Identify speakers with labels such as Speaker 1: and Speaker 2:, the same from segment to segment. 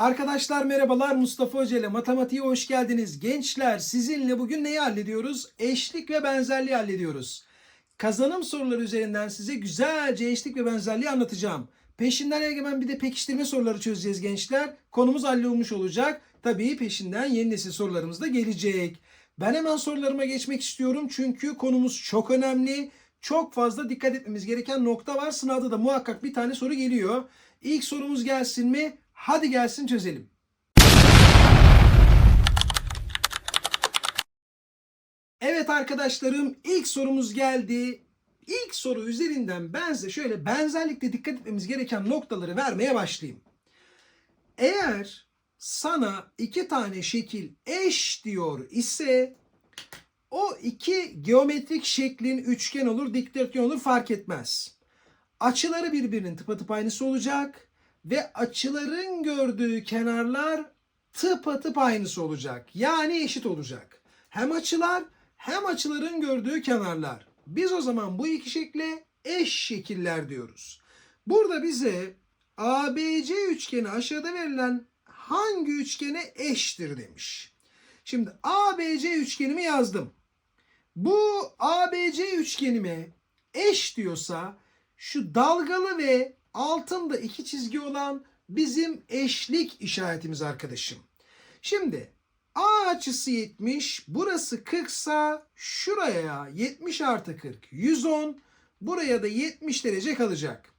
Speaker 1: Arkadaşlar merhabalar Mustafa Hoca ile matematiğe hoş geldiniz. Gençler sizinle bugün neyi hallediyoruz? Eşlik ve benzerliği hallediyoruz. Kazanım soruları üzerinden size güzelce eşlik ve benzerliği anlatacağım. Peşinden hemen bir de pekiştirme soruları çözeceğiz gençler. Konumuz hallolmuş olacak. Tabii peşinden yeni nesil sorularımız da gelecek. Ben hemen sorularıma geçmek istiyorum çünkü konumuz çok önemli. Çok fazla dikkat etmemiz gereken nokta var. Sınavda da muhakkak bir tane soru geliyor. İlk sorumuz gelsin mi? Hadi gelsin çözelim. Evet arkadaşlarım ilk sorumuz geldi. İlk soru üzerinden ben size şöyle benzerlikle dikkat etmemiz gereken noktaları vermeye başlayayım. Eğer sana iki tane şekil eş diyor ise o iki geometrik şeklin üçgen olur, dikdörtgen olur fark etmez. Açıları birbirinin tıpatıp aynısı olacak ve açıların gördüğü kenarlar tıpatıp aynısı olacak. Yani eşit olacak. Hem açılar hem açıların gördüğü kenarlar. Biz o zaman bu iki şekle eş şekiller diyoruz. Burada bize ABC üçgeni aşağıda verilen hangi üçgene eştir demiş. Şimdi ABC üçgenimi yazdım. Bu ABC üçgenime eş diyorsa şu dalgalı ve altında iki çizgi olan bizim eşlik işaretimiz arkadaşım. Şimdi A açısı 70, burası 40 sa şuraya 70 artı 40 110, buraya da 70 derece kalacak.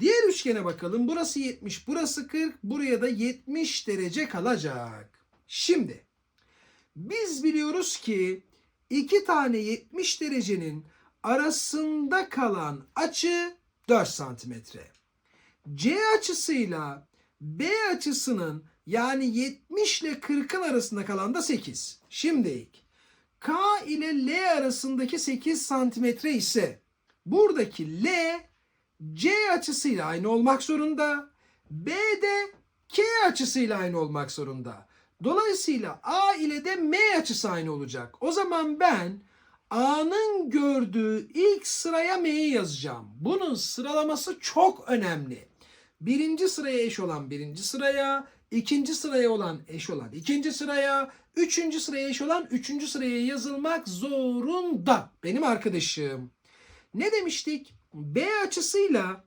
Speaker 1: Diğer üçgene bakalım. Burası 70, burası 40, buraya da 70 derece kalacak. Şimdi biz biliyoruz ki iki tane 70 derecenin arasında kalan açı 4 santimetre. C açısıyla B açısının yani 70 ile 40'ın arasında kalan da 8. Şimdi ilk K ile L arasındaki 8 santimetre ise buradaki L C açısıyla aynı olmak zorunda. B de K açısıyla aynı olmak zorunda. Dolayısıyla A ile de M açısı aynı olacak. O zaman ben A'nın gördüğü ilk sıraya M'yi yazacağım. Bunun sıralaması çok önemli. Birinci sıraya eş olan birinci sıraya, ikinci sıraya olan eş olan ikinci sıraya, üçüncü sıraya eş olan üçüncü sıraya yazılmak zorunda. Benim arkadaşım. Ne demiştik? B açısıyla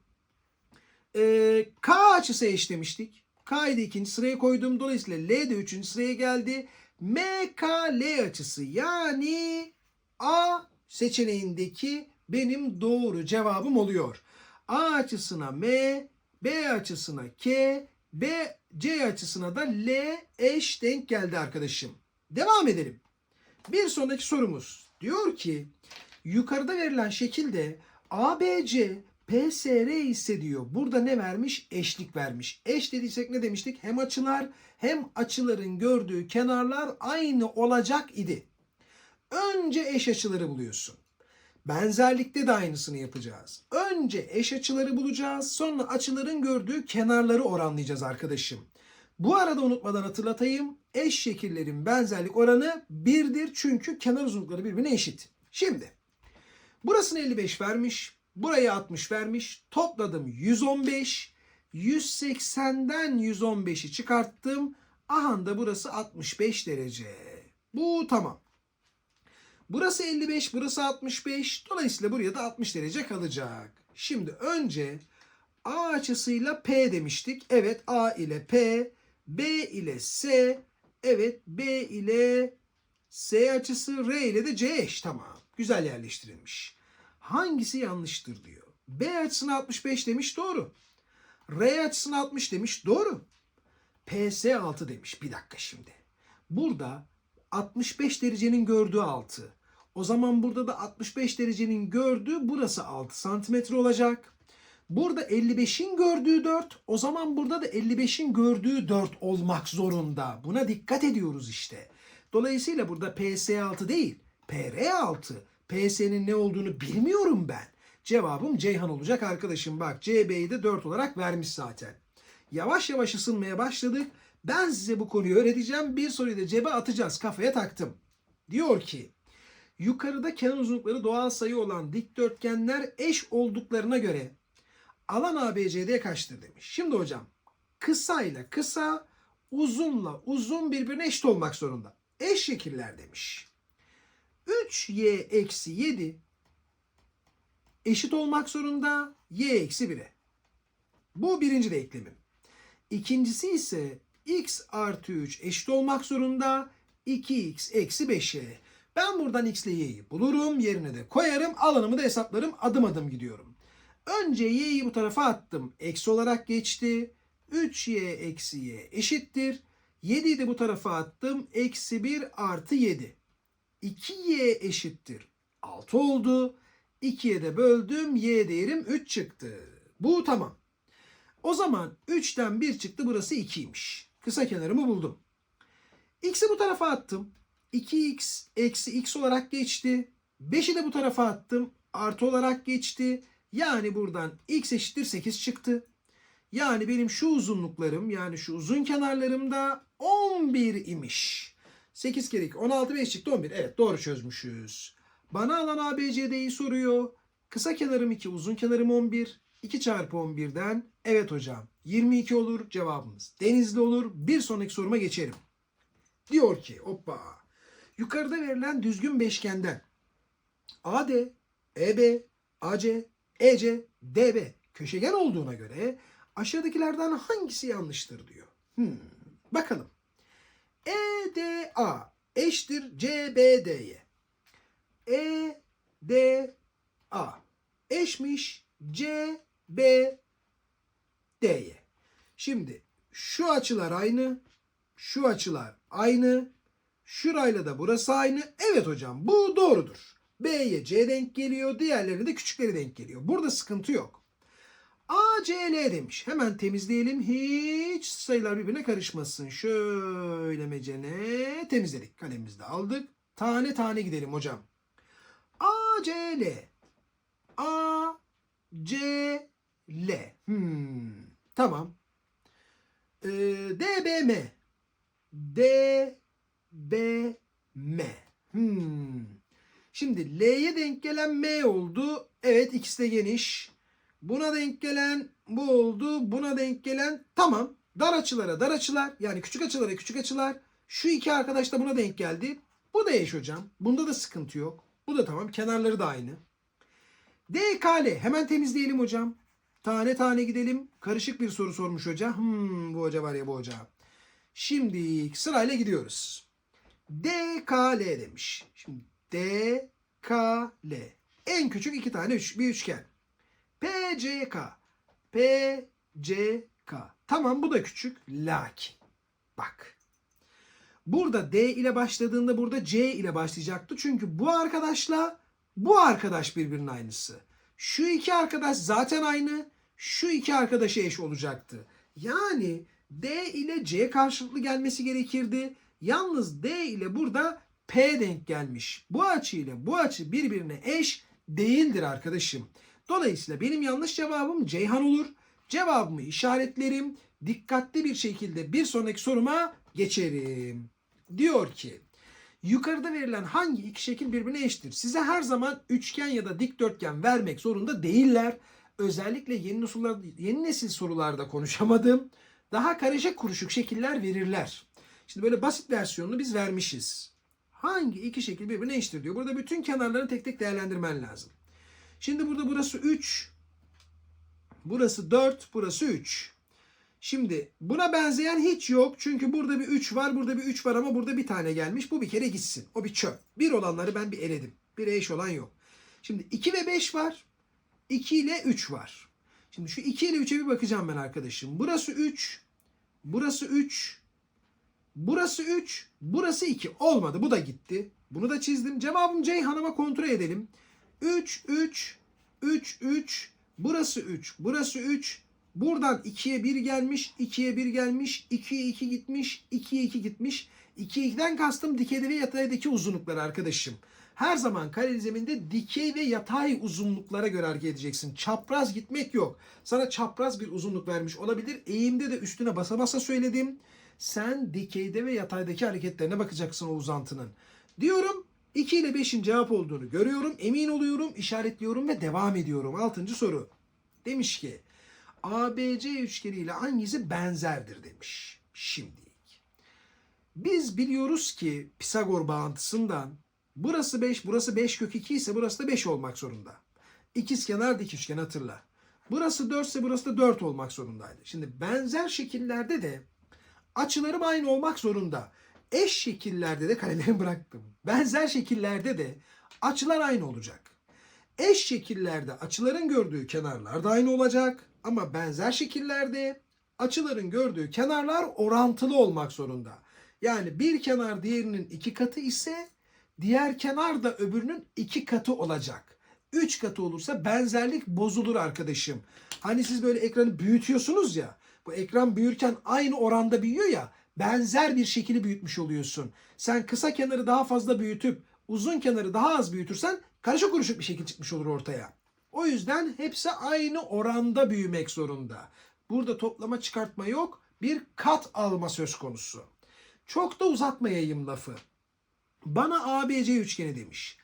Speaker 1: e, K açısı eş demiştik. K'yı da ikinci sıraya koydum. Dolayısıyla L de üçüncü sıraya geldi. MKL açısı yani A seçeneğindeki benim doğru cevabım oluyor. A açısına M, B açısına K, B C açısına da L eş denk geldi arkadaşım. Devam edelim. Bir sonraki sorumuz diyor ki yukarıda verilen şekilde ABC PSR ise diyor. Burada ne vermiş? Eşlik vermiş. Eş dediysek ne demiştik? Hem açılar hem açıların gördüğü kenarlar aynı olacak idi. Önce eş açıları buluyorsun. Benzerlikte de aynısını yapacağız. Önce eş açıları bulacağız. Sonra açıların gördüğü kenarları oranlayacağız arkadaşım. Bu arada unutmadan hatırlatayım. Eş şekillerin benzerlik oranı 1'dir. Çünkü kenar uzunlukları birbirine eşit. Şimdi burasını 55 vermiş. Buraya 60 vermiş. Topladım 115. 180'den 115'i çıkarttım. Aha da burası 65 derece. Bu tamam. Burası 55, burası 65. Dolayısıyla buraya da 60 derece kalacak. Şimdi önce A açısıyla P demiştik. Evet A ile P, B ile S, evet B ile S açısı, R ile de C eş. Tamam. Güzel yerleştirilmiş. Hangisi yanlıştır diyor. B açısına 65 demiş doğru. R açısına 60 demiş doğru. PS 6 demiş. Bir dakika şimdi. Burada 65 derecenin gördüğü 6. O zaman burada da 65 derecenin gördüğü burası 6 santimetre olacak. Burada 55'in gördüğü 4. O zaman burada da 55'in gördüğü 4 olmak zorunda. Buna dikkat ediyoruz işte. Dolayısıyla burada PS6 değil, PR6. PS'nin ne olduğunu bilmiyorum ben. Cevabım Ceyhan olacak arkadaşım. Bak CB'yi de 4 olarak vermiş zaten. Yavaş yavaş ısınmaya başladık. Ben size bu konuyu öğreteceğim. Bir soruyu da cebe atacağız. Kafaya taktım. Diyor ki yukarıda kenar uzunlukları doğal sayı olan dikdörtgenler eş olduklarına göre alan ABCD kaçtır demiş. Şimdi hocam kısa ile kısa uzunla uzun birbirine eşit olmak zorunda. Eş şekiller demiş. 3y eksi 7 eşit olmak zorunda y eksi 1'e. Bu birinci denklemim. İkincisi ise x artı 3 eşit olmak zorunda 2x eksi 5y. Ben buradan x ile y'yi bulurum. Yerine de koyarım. Alanımı da hesaplarım. Adım adım gidiyorum. Önce y'yi bu tarafa attım. Eksi olarak geçti. 3y eksi y eşittir. 7'yi de bu tarafa attım. Eksi 1 artı 7. 2y eşittir. 6 oldu. 2'ye de böldüm. Y değerim 3 çıktı. Bu tamam. O zaman 3'ten 1 çıktı. Burası 2'ymiş. Kısa kenarımı buldum. X'i bu tarafa attım. 2x eksi x olarak geçti. 5'i de bu tarafa attım. Artı olarak geçti. Yani buradan x eşittir 8 çıktı. Yani benim şu uzunluklarım yani şu uzun kenarlarım da 11 imiş. 8 kere 2 16 5 çıktı 11. Evet doğru çözmüşüz. Bana alan ABCD'yi soruyor. Kısa kenarım 2 uzun kenarım 11. 2 çarpı 11'den evet hocam 22 olur cevabımız. Denizli olur. Bir sonraki soruma geçelim. Diyor ki hoppa. Yukarıda verilen düzgün beşgenden AD, EB, AC, EC, DB köşegen olduğuna göre aşağıdakilerden hangisi yanlıştır diyor. Hmm, bakalım. EDA eşittir CBD'ye. EDA eşmiş CBD'ye. Şimdi şu açılar aynı, şu açılar aynı, şurayla da burası aynı. Evet hocam bu doğrudur. B'ye C denk geliyor, diğerlerine de küçükleri denk geliyor. Burada sıkıntı yok. ACL demiş. Hemen temizleyelim. Hiç sayılar birbirine karışmasın. Şöyle mecene temizledik. Kalemimizi de aldık. Tane tane gidelim hocam. ACL. ACL. Hmm. Tamam. Ee, DBM. DBM. Hmm. Şimdi L'ye denk gelen M oldu. Evet ikisi de geniş. Buna denk gelen bu oldu. Buna denk gelen tamam. Dar açılara dar açılar. Yani küçük açılara küçük açılar. Şu iki arkadaş da buna denk geldi. Bu da eş hocam. Bunda da sıkıntı yok. Bu da tamam. Kenarları da aynı. DKL. Hemen temizleyelim hocam. Tane tane gidelim. Karışık bir soru sormuş hoca. Hmm, bu hoca var ya bu hoca. Şimdi sırayla gidiyoruz. DKL demiş. Şimdi DKL. En küçük iki tane üç, bir üçgen. PCK. PCK. Tamam bu da küçük. Lakin. Bak. Burada D ile başladığında burada C ile başlayacaktı. Çünkü bu arkadaşla bu arkadaş birbirinin aynısı. Şu iki arkadaş zaten aynı. Şu iki arkadaşa eş olacaktı. Yani D ile C karşılıklı gelmesi gerekirdi. Yalnız D ile burada P denk gelmiş. Bu açı ile bu açı birbirine eş değildir arkadaşım. Dolayısıyla benim yanlış cevabım Ceyhan olur. Cevabımı işaretlerim. Dikkatli bir şekilde bir sonraki soruma geçerim. Diyor ki yukarıda verilen hangi iki şekil birbirine eşittir? Size her zaman üçgen ya da dikdörtgen vermek zorunda değiller. Özellikle yeni nesil, yeni nesil sorularda konuşamadım. Daha karışık kuruşuk şekiller verirler. Şimdi böyle basit versiyonunu biz vermişiz. Hangi iki şekil birbirine eşittir diyor. Burada bütün kenarlarını tek tek değerlendirmen lazım. Şimdi burada burası 3. Burası 4. Burası 3. Şimdi buna benzeyen hiç yok. Çünkü burada bir 3 var. Burada bir 3 var ama burada bir tane gelmiş. Bu bir kere gitsin. O bir çöp. Bir olanları ben bir eledim. Bir eş olan yok. Şimdi 2 ve 5 var. 2 ile 3 var. Şimdi şu 2 ile 3'e bir bakacağım ben arkadaşım. Burası 3. Burası 3. Burası 3. Burası 2. Olmadı. Bu da gitti. Bunu da çizdim. Cevabım Ceyhan'ıma kontrol edelim. 3, 3, 3, 3. Burası 3. Burası 3. Buradan 2'ye 1 gelmiş. 2'ye 1 gelmiş. 2'ye 2 gitmiş. 2'ye 2 gitmiş. 2'ye 2'den kastım dikeyde ve yataydaki uzunluklar arkadaşım. Her zaman kareli zeminde dikey ve yatay uzunluklara göre hareket edeceksin. Çapraz gitmek yok. Sana çapraz bir uzunluk vermiş olabilir. Eğimde de üstüne basa basa söyledim. Sen dikeyde ve yataydaki hareketlerine bakacaksın o uzantının. Diyorum 2 ile 5'in cevap olduğunu görüyorum. Emin oluyorum, işaretliyorum ve devam ediyorum. 6. soru. Demiş ki ABC üçgeni ile hangisi benzerdir demiş. Şimdi Biz biliyoruz ki Pisagor bağıntısından burası 5, burası 5 kök 2 ise burası da 5 olmak zorunda. İkizkenar dik üçgen hatırla. Burası 4 ise burası da 4 olmak zorundaydı. Şimdi benzer şekillerde de açılarım aynı olmak zorunda. Eş şekillerde de kalemlerimi bıraktım. Benzer şekillerde de açılar aynı olacak. Eş şekillerde açıların gördüğü kenarlar da aynı olacak. Ama benzer şekillerde açıların gördüğü kenarlar orantılı olmak zorunda. Yani bir kenar diğerinin iki katı ise diğer kenar da öbürünün iki katı olacak. Üç katı olursa benzerlik bozulur arkadaşım. Hani siz böyle ekranı büyütüyorsunuz ya. Bu ekran büyürken aynı oranda büyüyor ya. Benzer bir şekilde büyütmüş oluyorsun. Sen kısa kenarı daha fazla büyütüp uzun kenarı daha az büyütürsen karışık kuruşuk bir şekil çıkmış olur ortaya. O yüzden hepsi aynı oranda büyümek zorunda. Burada toplama çıkartma yok. Bir kat alma söz konusu. Çok da uzatmayayım lafı. Bana ABC üçgeni demiş.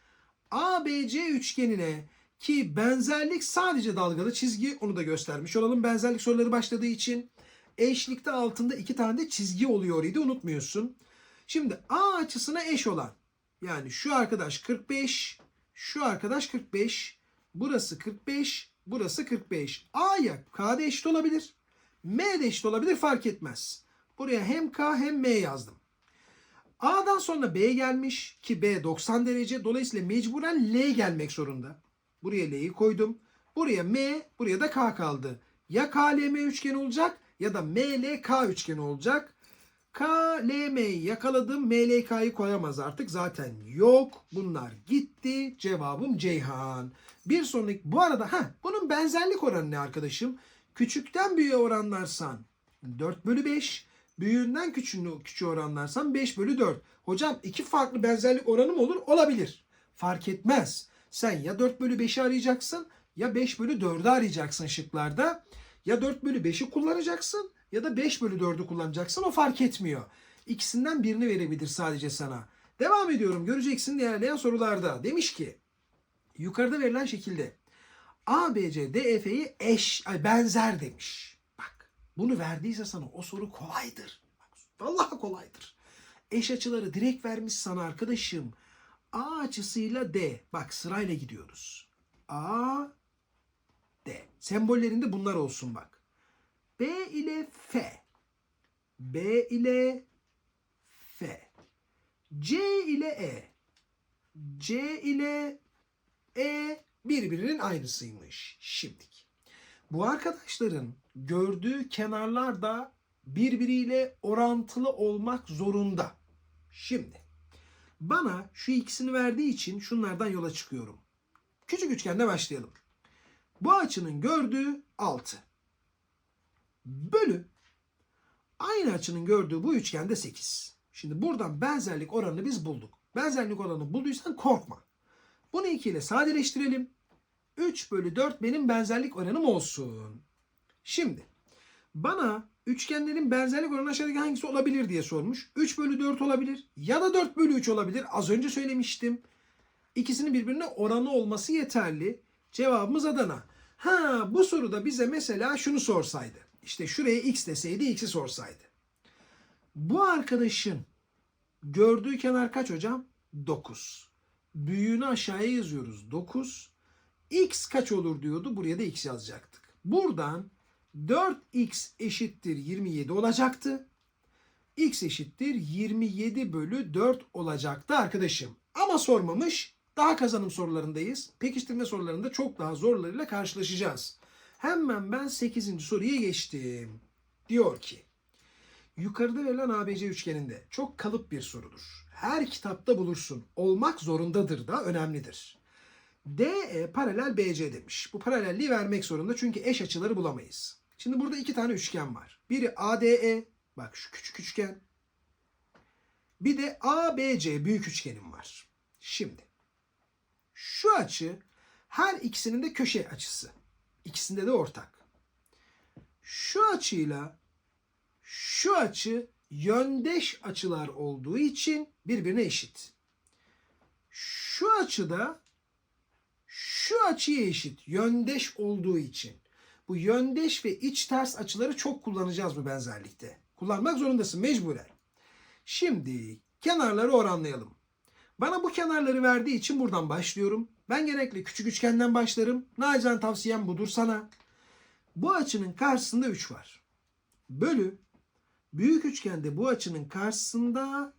Speaker 1: ABC üçgenine ki benzerlik sadece dalgalı çizgi onu da göstermiş olalım. Benzerlik soruları başladığı için eşlikte altında iki tane de çizgi oluyor idi unutmuyorsun. Şimdi A açısına eş olan yani şu arkadaş 45, şu arkadaş 45, burası 45, burası 45. A'ya K'da eşit olabilir. M'de eşit olabilir fark etmez. Buraya hem K hem M yazdım. A'dan sonra B gelmiş ki B 90 derece. Dolayısıyla mecburen L gelmek zorunda. Buraya L'yi koydum. Buraya M, buraya da K kaldı. Ya KLM üçgeni olacak ya da MLK üçgeni olacak. KLM'yi yakaladım. MLK'yı koyamaz artık. Zaten yok. Bunlar gitti. Cevabım Ceyhan. Bir sonraki bu arada ha bunun benzerlik oranı ne arkadaşım? Küçükten büyüğe oranlarsan 4 bölü 5. Büyüğünden küçüğünü küçüğe oranlarsan 5 bölü 4. Hocam iki farklı benzerlik oranı mı olur? Olabilir. Fark etmez. Sen ya 4 bölü 5'i arayacaksın ya 5 bölü 4'ü arayacaksın şıklarda. Ya 4 bölü 5'i kullanacaksın ya da 5 bölü 4'ü kullanacaksın. O fark etmiyor. İkisinden birini verebilir sadece sana. Devam ediyorum. Göreceksin ilerleyen sorularda. Demiş ki yukarıda verilen şekilde ABC DF'yi eş, ay benzer demiş. Bak bunu verdiyse sana o soru kolaydır. Bak, vallahi kolaydır. Eş açıları direkt vermiş sana arkadaşım. A açısıyla D. Bak sırayla gidiyoruz. A, D. Sembollerinde bunlar olsun bak. B ile F. B ile F. C ile E. C ile E birbirinin aynısıymış. Şimdilik. Bu arkadaşların gördüğü kenarlar da birbiriyle orantılı olmak zorunda. Şimdi bana şu ikisini verdiği için şunlardan yola çıkıyorum. Küçük üçgende başlayalım. Bu açının gördüğü 6. Bölü aynı açının gördüğü bu üçgende 8. Şimdi buradan benzerlik oranını biz bulduk. Benzerlik oranını bulduysan korkma. Bunu 2 ile sadeleştirelim. 3 bölü 4 benim benzerlik oranım olsun. Şimdi bana üçgenlerin benzerlik oranı aşağıdaki hangisi olabilir diye sormuş. 3 bölü 4 olabilir ya da 4 bölü 3 olabilir. Az önce söylemiştim. İkisinin birbirine oranı olması yeterli. Cevabımız Adana. Ha bu soruda bize mesela şunu sorsaydı. İşte şuraya x deseydi x'i sorsaydı. Bu arkadaşın gördüğü kenar kaç hocam? 9. Büyüğünü aşağıya yazıyoruz. 9. x kaç olur diyordu. Buraya da x yazacaktık. Buradan 4x eşittir 27 olacaktı. x eşittir 27 bölü 4 olacaktı arkadaşım. Ama sormamış. Daha kazanım sorularındayız. Pekiştirme sorularında çok daha zorlarıyla karşılaşacağız. Hemen ben 8. soruya geçtim. Diyor ki yukarıda verilen ABC üçgeninde çok kalıp bir sorudur. Her kitapta bulursun. Olmak zorundadır da önemlidir. DE paralel BC demiş. Bu paralelliği vermek zorunda çünkü eş açıları bulamayız. Şimdi burada iki tane üçgen var. Biri ADE, bak şu küçük üçgen. Bir de ABC büyük üçgenim var. Şimdi şu açı her ikisinin de köşe açısı. İkisinde de ortak. Şu açıyla şu açı yöndeş açılar olduğu için birbirine eşit. Şu açıda şu açıya eşit yöndeş olduğu için. Bu yöndeş ve iç ters açıları çok kullanacağız bu benzerlikte. Kullanmak zorundasın mecburen. Şimdi kenarları oranlayalım. Bana bu kenarları verdiği için buradan başlıyorum. Ben genellikle küçük üçgenden başlarım. Nacizane tavsiyem budur sana. Bu açının karşısında 3 var. Bölü büyük üçgende bu açının karşısında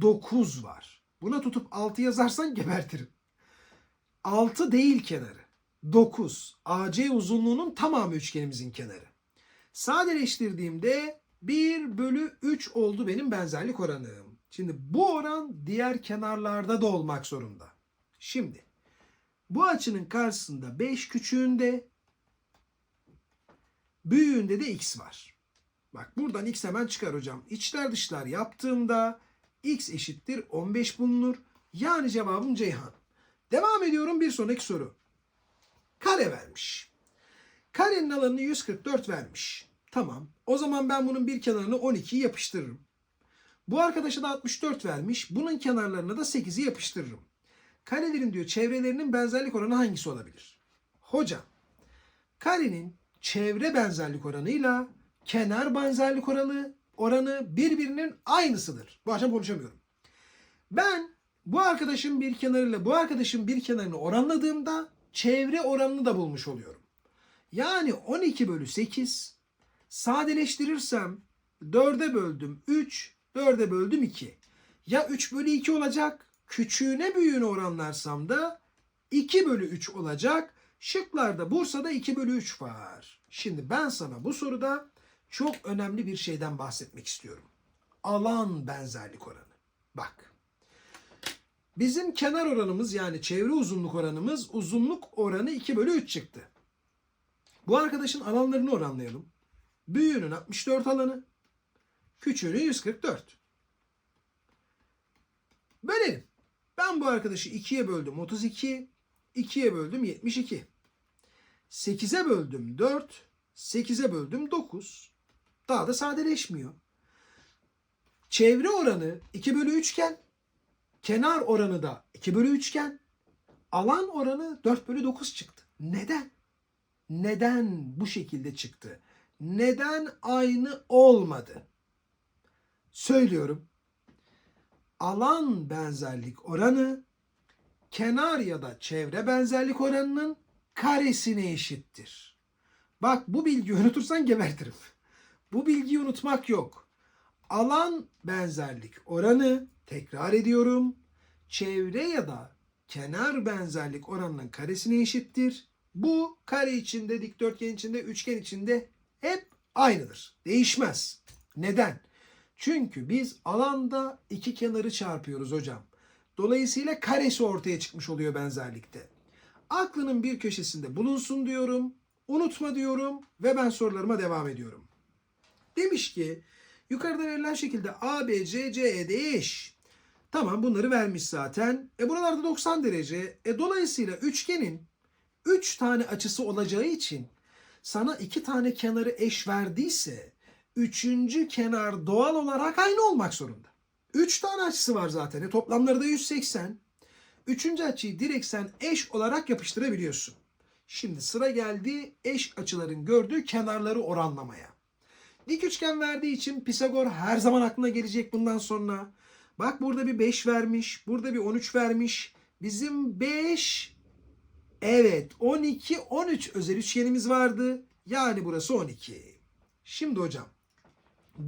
Speaker 1: 9 var. Buna tutup 6 yazarsan gebertirim. 6 değil kenarı. 9. AC uzunluğunun tamamı üçgenimizin kenarı. Sadeleştirdiğimde 1 bölü 3 oldu benim benzerlik oranım. Şimdi bu oran diğer kenarlarda da olmak zorunda. Şimdi bu açının karşısında 5 küçüğünde büyüğünde de x var. Bak buradan x hemen çıkar hocam. İçler dışlar yaptığımda x eşittir 15 bulunur. Yani cevabım Ceyhan. Devam ediyorum bir sonraki soru. Kare vermiş. Karenin alanını 144 vermiş. Tamam. O zaman ben bunun bir kenarını 12'yi yapıştırırım. Bu arkadaşa da 64 vermiş. Bunun kenarlarına da 8'i yapıştırırım. Karelerin diyor çevrelerinin benzerlik oranı hangisi olabilir? Hocam, karenin çevre benzerlik oranıyla kenar benzerlik oranı oranı birbirinin aynısıdır. Bu akşam konuşamıyorum. Ben bu arkadaşın bir kenarıyla bu arkadaşın bir kenarını oranladığımda çevre oranını da bulmuş oluyorum. Yani 12 bölü 8 sadeleştirirsem 4'e böldüm 3, 4'e böldüm 2. Ya 3 bölü 2 olacak, küçüğüne büyüğüne oranlarsam da 2 bölü 3 olacak. Şıklarda Bursa'da 2 bölü 3 var. Şimdi ben sana bu soruda çok önemli bir şeyden bahsetmek istiyorum. Alan benzerlik oranı. Bak. Bizim kenar oranımız yani çevre uzunluk oranımız uzunluk oranı 2 bölü 3 çıktı. Bu arkadaşın alanlarını oranlayalım. Büyüğünün 64 alanı, küçüğünün 144. Bölelim. Ben bu arkadaşı 2'ye böldüm 32, 2'ye böldüm 72. 8'e böldüm 4, 8'e böldüm 9. Daha da sadeleşmiyor. Çevre oranı 2 bölü 3 iken kenar oranı da 2 bölü 3 iken alan oranı 4 bölü 9 çıktı. Neden? Neden bu şekilde çıktı? Neden aynı olmadı? Söylüyorum. Alan benzerlik oranı kenar ya da çevre benzerlik oranının karesine eşittir. Bak bu bilgiyi unutursan gebertirim. Bu bilgiyi unutmak yok. Alan benzerlik oranı tekrar ediyorum. Çevre ya da kenar benzerlik oranının karesine eşittir. Bu kare içinde, dikdörtgen içinde, üçgen içinde hep aynıdır. Değişmez. Neden? Çünkü biz alanda iki kenarı çarpıyoruz hocam. Dolayısıyla karesi ortaya çıkmış oluyor benzerlikte. Aklının bir köşesinde bulunsun diyorum. Unutma diyorum ve ben sorularıma devam ediyorum. Demiş ki yukarıda verilen şekilde A, B, C, C, E de eş. Tamam bunları vermiş zaten. E buralarda 90 derece. E dolayısıyla üçgenin 3 tane açısı olacağı için sana 2 tane kenarı eş verdiyse üçüncü kenar doğal olarak aynı olmak zorunda. 3 tane açısı var zaten. E toplamları da 180. Üçüncü açıyı direkt sen eş olarak yapıştırabiliyorsun. Şimdi sıra geldi eş açıların gördüğü kenarları oranlamaya. Dik üçgen verdiği için Pisagor her zaman aklına gelecek bundan sonra. Bak burada bir 5 vermiş, burada bir 13 vermiş. Bizim 5 Evet 12 13 özel üçgenimiz vardı. Yani burası 12. Şimdi hocam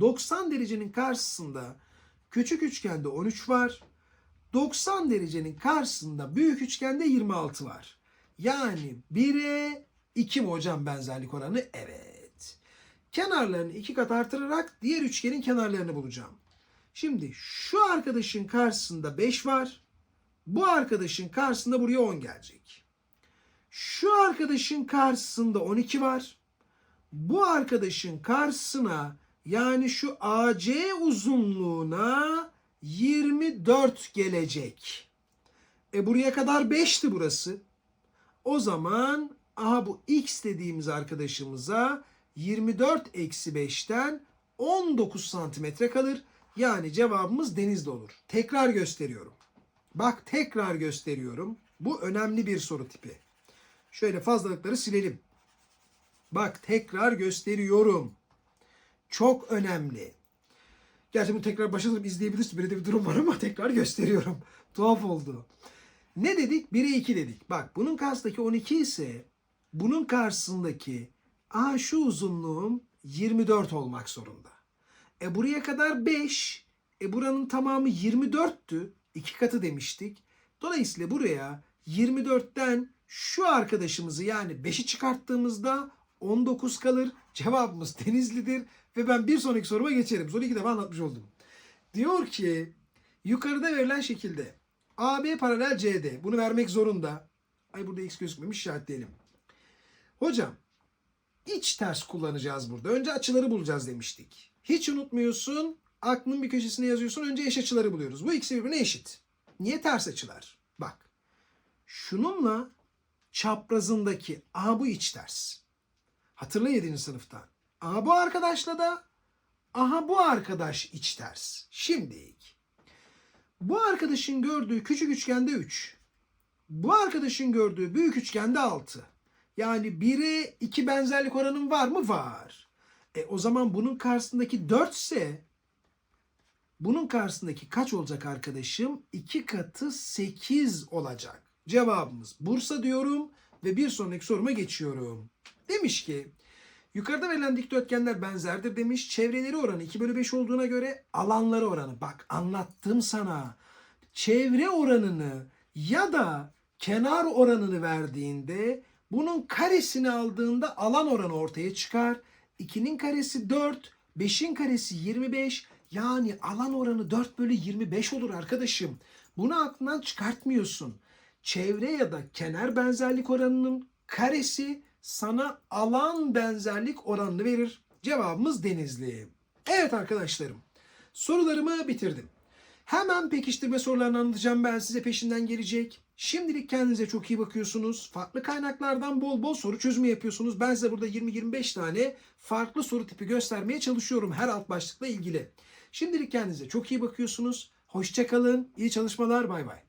Speaker 1: 90 derecenin karşısında küçük üçgende 13 var. 90 derecenin karşısında büyük üçgende 26 var. Yani 1'e 2 mi hocam benzerlik oranı? Evet. Kenarlarını iki kat artırarak diğer üçgenin kenarlarını bulacağım. Şimdi şu arkadaşın karşısında 5 var. Bu arkadaşın karşısında buraya 10 gelecek. Şu arkadaşın karşısında 12 var. Bu arkadaşın karşısına yani şu AC uzunluğuna 24 gelecek. E buraya kadar 5'ti burası. O zaman aha bu x dediğimiz arkadaşımıza 24 eksi 5'ten 19 santimetre kalır. Yani cevabımız denizde olur. Tekrar gösteriyorum. Bak tekrar gösteriyorum. Bu önemli bir soru tipi. Şöyle fazlalıkları silelim. Bak tekrar gösteriyorum. Çok önemli. Gerçi bunu tekrar başa izleyebilirsin. Böyle de bir durum var ama tekrar gösteriyorum. Tuhaf oldu. Ne dedik? 1'e 2 dedik. Bak bunun karşısındaki 12 ise bunun karşısındaki Aa şu uzunluğum 24 olmak zorunda. E buraya kadar 5. E buranın tamamı 24'tü. İki katı demiştik. Dolayısıyla buraya 24'ten şu arkadaşımızı yani 5'i çıkarttığımızda 19 kalır. Cevabımız Denizli'dir. Ve ben bir sonraki soruma geçerim. Soru iki defa anlatmış oldum. Diyor ki yukarıda verilen şekilde AB paralel CD. Bunu vermek zorunda. Ay burada x gözükmemiş işaretleyelim. Hocam iç ters kullanacağız burada. Önce açıları bulacağız demiştik. Hiç unutmuyorsun. Aklın bir köşesine yazıyorsun. Önce eş açıları buluyoruz. Bu ikisi birbirine eşit. Niye ters açılar? Bak. Şununla çaprazındaki A bu iç ters. Hatırla 7. sınıftan. A bu arkadaşla da aha bu arkadaş iç ters. Şimdi bu arkadaşın gördüğü küçük üçgende 3. Bu arkadaşın gördüğü büyük üçgende 6. Yani 1'e 2 benzerlik oranın var mı? Var. E o zaman bunun karşısındaki 4 ise bunun karşısındaki kaç olacak arkadaşım? 2 katı 8 olacak. Cevabımız Bursa diyorum ve bir sonraki soruma geçiyorum. Demiş ki yukarıda verilen dikdörtgenler benzerdir demiş. Çevreleri oranı 2 bölü 5 olduğuna göre alanları oranı. Bak anlattım sana. Çevre oranını ya da kenar oranını verdiğinde bunun karesini aldığında alan oranı ortaya çıkar. 2'nin karesi 4, 5'in karesi 25. Yani alan oranı 4 bölü 25 olur arkadaşım. Bunu aklından çıkartmıyorsun. Çevre ya da kenar benzerlik oranının karesi sana alan benzerlik oranını verir. Cevabımız Denizli. Evet arkadaşlarım. Sorularımı bitirdim. Hemen pekiştirme sorularını anlatacağım ben size peşinden gelecek. Şimdilik kendinize çok iyi bakıyorsunuz. Farklı kaynaklardan bol bol soru çözümü yapıyorsunuz. Ben size burada 20-25 tane farklı soru tipi göstermeye çalışıyorum her alt başlıkla ilgili. Şimdilik kendinize çok iyi bakıyorsunuz. Hoşçakalın. İyi çalışmalar. Bay bay.